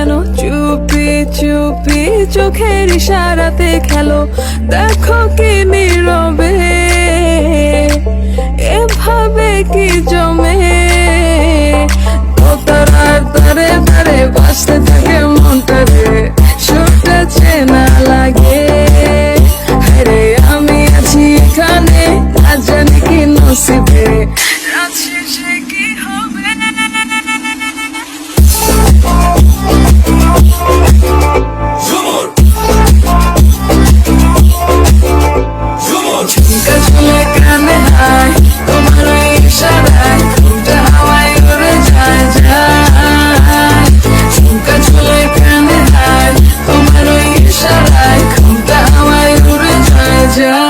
কেন? চুপি চুপি চোখের ইশারাতে খেলো। দেখো কি নীরবে। এভাবে কি জমে? দোতারার তারে তারে বাসতে থাকে মনটা রে। সুরটা চেনা লাগে। আরে আমি আছি এখানে। Yeah.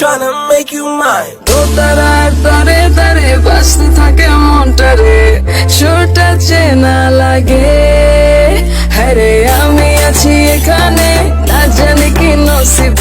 Trying make you mine. দোতারার তারে তারে বাসতে থাকে মনটা রে সুরটা চেনা লাগে হ্যাঁ আমি আছি এখানে না জানি কি নসিব